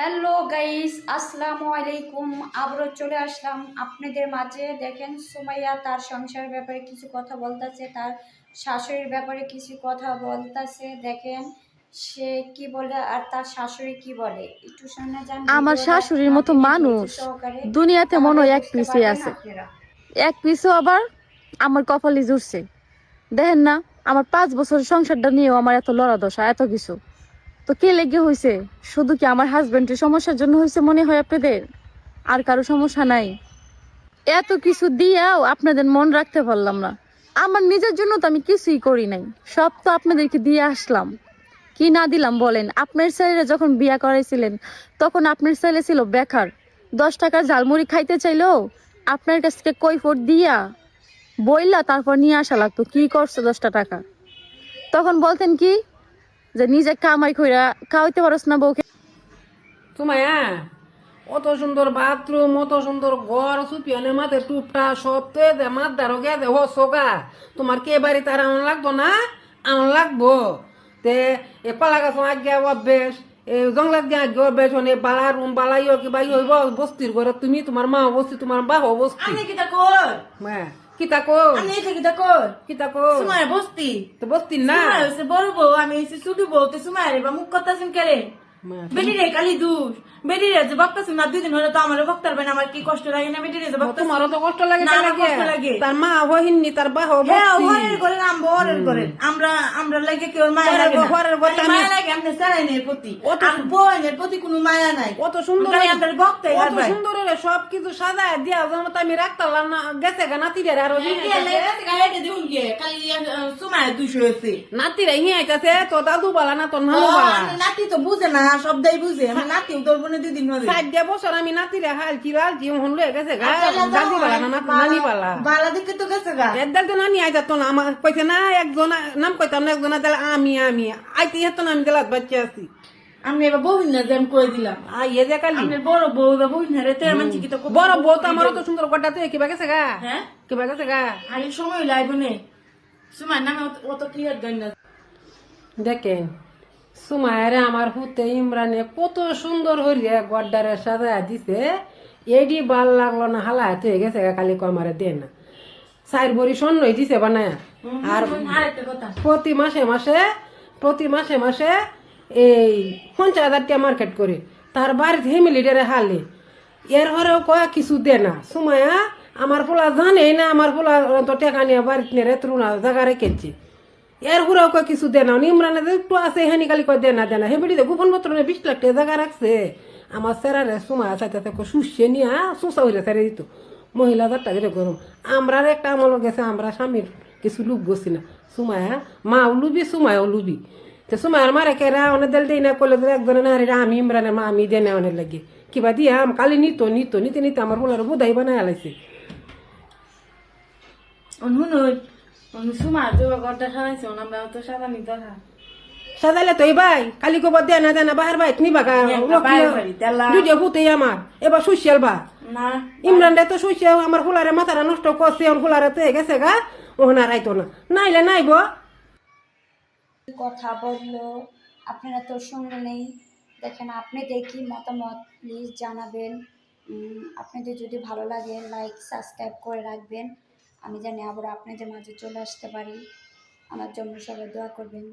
Hello guys আসসালামু আলাইকুম আবারও চলে আসলাম আপনাদের মাঝে। দেখেন সুমাইয়া তার সংসারের ব্যাপারে কিছু কথা বলতেছে তার শাশুড়ির ব্যাপারে কিছু কথা বলতেছে। দেখেন সে কি বলে আর তার শাশুড়ি কি বলে? একটু শুনে যান আমার শাশুড়ির মতো মানুষ। দুনিয়াতে মনে হয় এক পিসে আছে। এক পিসও আবার আমার কপালে জুড়ছে। দেখেন না আমার পাঁচ বছর সংসারটা নিয়েও আমার এত লড়া দশা এত কিছু। তো কে লেগে হয়েছে শুধু কি আমার হাজবেন্ডের সমস্যার জন্য হয়েছে মনে হয় আপনাদের? আর কারও সমস্যা নাই। এত কিছু দিয়েও আপনাদের মন রাখতে পারলাম না। আমার নিজের জন্য তো আমি কিছুই করি নাই। সব তো আপনাদেরকে দিয়ে আসলাম। কি না দিলাম বলেন? আপনার ছেলেরা যখন বিয়া করাইছিলেন, তখন আপনার ছেলে ছিল বেকার। দশ টাকা ঝালমুড়ি খাইতে চাইলেও আপনার কাছ থেকে কৈফোট দিয়া বইলা তারপর নিয়ে আসা লাগতো। কি করছ দশটা টাকা? তখন বলতেন কি যে নিজে কামাই কইরা খাওয়াইতে পারস না বউকে। সুমায়া অত সুন্দর বাথরুম অত সুন্দর ঘর সুপিয়ানের মাথায় টুপটা সব তো দে মাত দারো গে দে। হো সোগা তোমার কে বাড়ি তার আমার লাগতো না? আমার লাগবো। তে এ পালা গাছ আগে অভ্যেস এই জঙ্গলাত গে আগে অভ্যেস মানে বালা রুম বালাইও কিবা হইব বস্তির ঘরে। তুমি তোমার মা বস্তি তোমার বাহ বস্তি আমি কিতা কর হ্যাঁ কিতা কো আমি এটা কিতা কর কিতা কো সুমায় বস্তি। তো বস্তি না? সুমায় হইছে বড় বউ আমি হইছে ছোট বউ তো সুমায় রে বা মুখ কথা শুনকে রে বেটি রে কালি দুষ বেটি রে যে না দুই দিন হলে তো আমার বক্তার বেন আমার কি কষ্ট লাগে না বেটি রে যে তোমারও তো কষ্ট লাগে না, তার আমার লাগে কষ্ট লাগে। তার মা হহিননি তার বাহ হ্যাঁ করে আমরা ঘরের করে আমরা আমরা লাগে কেউ মায়া লাগে না। ঘরের ঘরে খালি আমি- মায়া লাগে আমাদের সারাইনের প্রতি। অত- আর প্রতি কোনো মায়া নাই। কত সুন্দর আমাদের বক্তাই কত সুন্দর হলো সব কিছু সাজা দিয়া যেমন আমি রাখতাম না। গেছে গা নাতিরে আরও নাতিরে হি আইতাছে তো দাদু বালা না তোর নানু বালা নাতি তো বুঝে না সবটাই বুঝে। নাতি তোর বোনে দুদিন ধরে ষাট দিয়া বছর আমি নাতিরে হালছি রালছি হন লয়ে গেছে গা। দাদু বালা না নানি বালা বালা দেখে তো গেছে গা। একদাল তো নানি আইতাতো না আমার কইছে না একজন নাম কইতাম না একজন তাহলে আমি আমি। আইতে হেতো না আমি দিলাত বাচ্চা আছি। আমি এবার বহিন না যেন কই দিলাম। আই এ যে কালি। আমি বড় বউ বা বহিন রে তের মানছি কি তো বড় বউ তো আমার তো সুন্দর গড্ডা তুই কিবা গেছে গা? হ্যাঁ? কিবা গেছে গা? আরে সময় লাগবে নে। সুমার নামে অত- অত ক্লিয়ার গান না। দেখেন সুমায়েরে আমার হুতে ইমরানে কত সুন্দর হইরে গড্ডারে সাজা দিছে। এডি ভালো লাগল না হালা হয়ে গেছে গা, কালি কমারে দে না। চার ভরি স্বর্ণই দিছে বানায়। আর প্রতি মাসে মাসে প্রতি মাসে মাসে এই পঞ্চাশ হাজার টাকা মার্কেট করে। তার বাড়িতে ফ্যামিলিটারে হালে। এর ঘরেও কয়া কিছু দে না। সুমায়া আমার পোলা জানে না আমার পোলা তো টেকা নিয়ে বাড়িতে নিয়ে রেতরুনা জায়গা রেখেছে। এর ঘুরেও কয় কিছু দে না ইমরানে একটু আছে হেনি খালি কয় দে না দে না হেবিড়িতে গোপন পত্র নিয়ে বিশ লাখ টাকা জায়গা রাখছে আমার সেরারে সুমায়া চাইতে থেকে শুষে নিয়ে সুসা হইলে ছেড়ে দিত মহিলা যারটা যেটা গরম আমরা একটা আমল গেছে আমরা স্বামীর কিছু লুপ গছি না সুমায়া মাও লুবি সুমায়াও লুবি তো সুমায়ার মারে কেরা অনেক দেল দেই না করলে তো একজনে না রে আমি ইমরানের মা আমি দেনে অনেক লাগে কিবা দিয়ে আম কালি নিত নিত নিতে নিতে আমার বলার বুধাই বানায় আলাইছে শুনুন সুমার আমরা তো সাজাইলে তো ভাই কালি কবার দে না বাহার নিবা হুতেই আমার এবার সুশিয়াল বা না ইমরান রে তো সুশিয়াল আমার ফুলারে মাথাটা নষ্ট করছে ওর ফুলারে তো গেছে গা ওহনা রাইতো না। নাইলে নাইব। কথা বলল আপনারা তো শুনলেনই দেখেন আপনাদের কি মতামত? প্লিজ জানাবেন। উম, আপনাদের যদি ভালো লাগে লাইক সাবস্ক্রাইব করে রাখবেন। আমি জানি আবার আপনাদের মাঝে চলে আসতে পারি। আমার জন্য সবাই দোয়া করবেন।